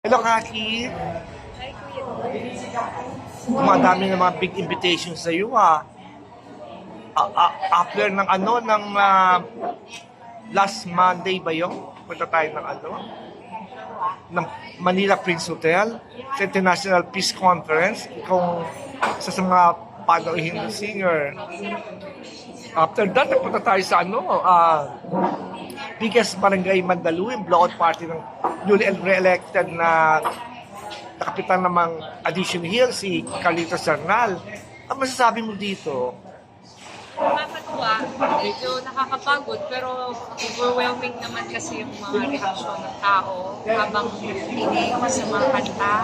Hello, Kaki. Hi, Kuya. Dumadami ng mga big invitations sa iyo, ha. A- a- after ng ano, ng ah, last Monday ba yun? Punta tayo ng ano? ng Manila Prince Hotel sa International Peace Conference. Sa sa mga panauhin ng singer. After that, nagpunta tayo sa ano, ah, biggest barangay Mandaluyong blowout party ng newly re-elected na kapitan namang Addition Hill, si Carlito Cernal. Ang masasabi mo dito? Nakakatuwa, nakakapagod, pero overwhelming naman kasi yung mga reaksyon ng tao habang nakikinig sa mga kanta.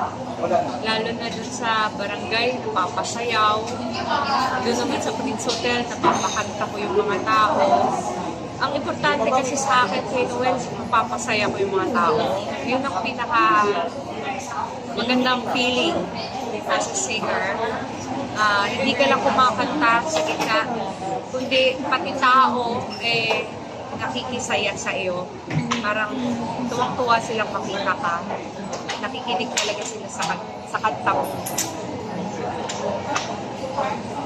Lalo na dun sa barangay, papasayaw. Doon naman sa Prince Hotel, napapakanta ko yung mga tao. Ang importante kasi sa akin kay Noel, papasaya ko yung mga tao. Yun ang pinaka magandang feeling as a singer. Ah, hindi ka lang kumakanta sa gitna, kundi pati tao eh nakikisaya sa iyo. Parang tuwang-tuwa silang makita ka. Nakikinig talaga sila sa, sa kanta mo.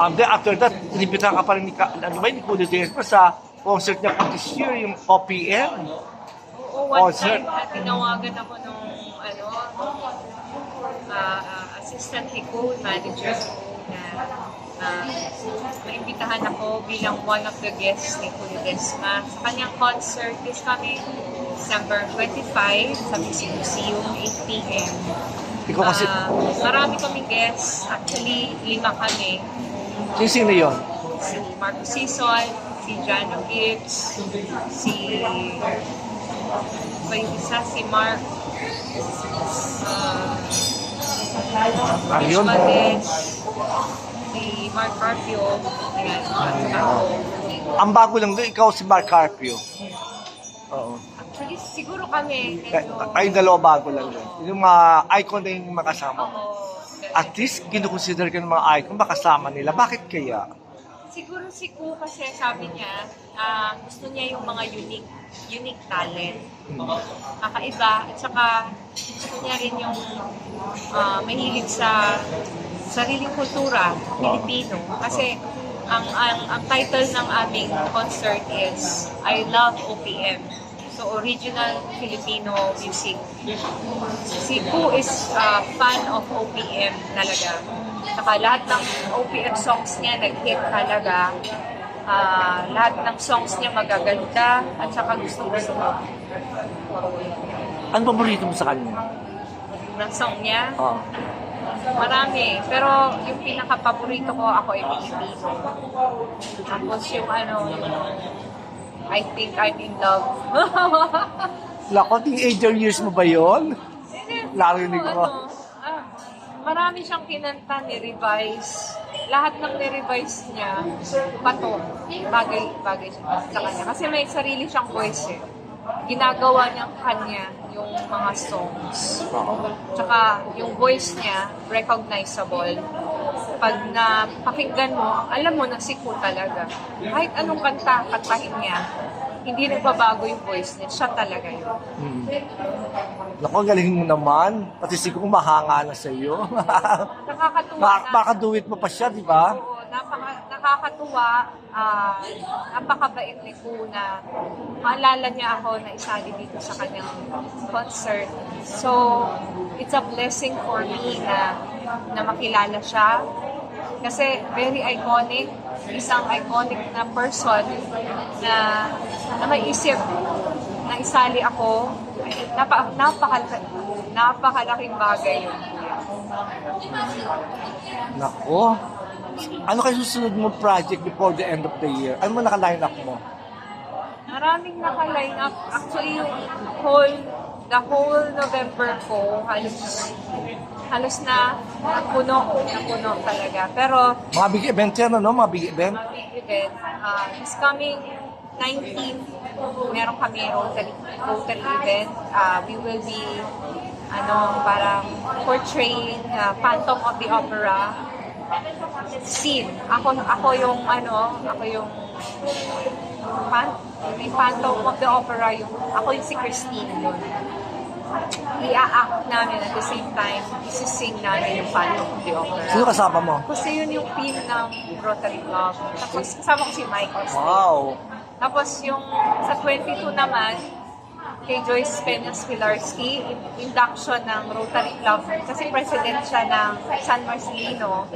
Um, then after that, inibitahan ka pa rin ni, ano ba, ni Kuya Desma sa concert niya po this year, yung OPM. Oo, one sir. time na tinawagan ako nung ano, ah, ah, assistant ko, manager na uh, naimbitahan ako bilang one of the guests ni Kuya Desma sa kanyang concert is coming December 25 sa Music Museum, 8 p.m. Ikaw kasi, Ah, marami kaming guests. Actually, lima kami. sino sino yun? Si Marco Sison, si Jano Gibbs, si... Pa yung isa, si Mark. Uh, Yun. Valdez, si Mark Carpio. Ayan. Ang bago lang doon, ikaw si Mark Carpio. Oo. Actually, siguro kami. Medyo- Kayong dalawa bago lang doon. Yung mga icon na yung makasama mo. At least, kinukonsider ka ng mga icon, makasama nila. Bakit kaya? Siguro si Ku kasi sabi niya, ah, gusto niya yung mga unique unique talent. Kakaiba. At saka gusto niya rin yung ah, mahilig sa sariling kultura, Pilipino. Kasi ang, ang, ang title ng aming concert is I Love OPM. So, original Filipino music. Si Ku is a fan of OPM talaga. Saka lahat ng OPM songs niya nag-hit talaga. Ah, lahat ng songs niya magaganda at saka gusto-gusto ko Ano paborito mo sa kanya? ng song niya. Oo. Marami. Pero yung pinaka-paborito ko ako ay Pilipino. Tapos yung ano, I think I'm in love. Lako, teenager years mo ba yon? Narinig ko. Ano, marami siyang kinanta ni-revise. Lahat ng ni-revise niya, bato. Bagay, bagay siya sa kanya. Kasi may sarili siyang voice eh. Ginagawa niyang kanya yung mga songs. Tsaka yung voice niya, recognizable. Pag napakinggan mo, alam mo na si Ku talaga. Kahit anong kanta, kantahin niya, hindi nagbabago yung voice niya. Siya talaga yun. Hmm. Lako, galing mo naman. Pati siguro mahanga na sa iyo. Nakakatuwa Ma- na. baka do it mo pa siya, di ba? Oo, napaka, nakakatuwa. ah, napakabait ni Ku na maalala niya ako na isali dito sa kanyang concert. So, it's a blessing for me na, na makilala siya. Kasi very iconic, isang iconic na person na, na may isip na isali ako. Napa, napaka, napakalaking bagay yun. Nako. Ano kayo susunod mo project before the end of the year? Ano mo naka-line up mo? Maraming naka-line up. Actually, yung whole, the whole November ko, halos, halos na napuno, napuno talaga. Pero, Mga big event yan, ano? Mga big event? mga big event, uh, this coming 19, meron kami Rotary, Rotary event. Uh, we will be, ano, parang portraying uh, Phantom of the Opera scene. Ako, ako yung, ano, ako yung Pan, may Phantom of the Opera yung, ako yung si Christine yun. I-act namin at the same time, isising namin yung Phantom of the Opera. Sino kasama mo? Kasi yun yung theme ng Rotary Club. Tapos kasama ko si Mike Austin. Wow. Tapos yung sa 22 naman, kay Joyce Peñas Pilarski, induction ng Rotary Club. Kasi president siya ng San Marcelino.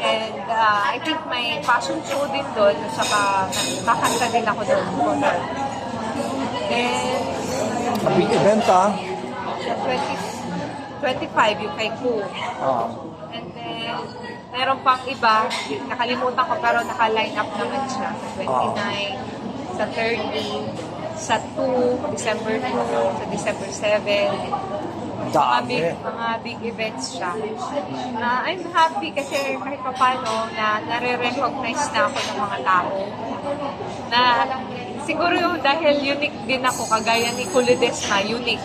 And uh, I think may fashion show din doon. Saka kakanta din ako doon. And Big event ah. Sa 20, 25 yung kay Ku. Ah. And then, meron pang iba, nakalimutan ko pero naka-line up naman siya sa 29, sa 30, sa 2, December 2, sa December 7. Mga big, mga big events siya. Ah, I'm happy kasi kahit pa paano na nare-recognize na ako ng mga tao. Na siguro yung dahil unique din ako, kagaya ni Kulides na unique.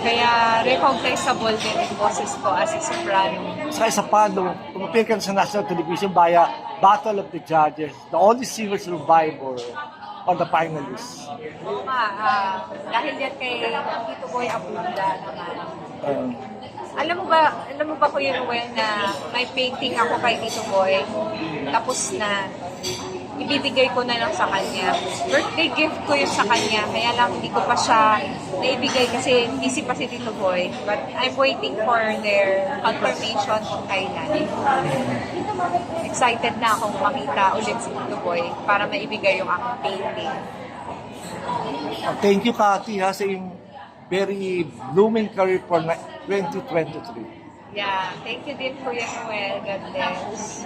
Kaya recognizable din yung boses ko as a soprano. Sa isa pa, nung ka sa national television via Battle of the Judges, the only single survivor on the finalists. Oo nga, ah, dahil yan kay Tito Boy Abunda naman. Um, Alam mo ba, alam mo ba Kuya Ruel na may painting ako kay Tito Boy, tapos na ibibigay ko na lang sa kanya. Birthday gift ko yun sa kanya, kaya lang hindi ko pa siya naibigay kasi busy pa si Tito Boy. But I'm waiting for their confirmation kung kailan. Excited na akong makita ulit si Tito Boy para maibigay yung aking painting. uh, thank you, Cathy, ha, sa iyong very blooming career for na- 2023. Yeah, thank you din Kuya Noel. God bless.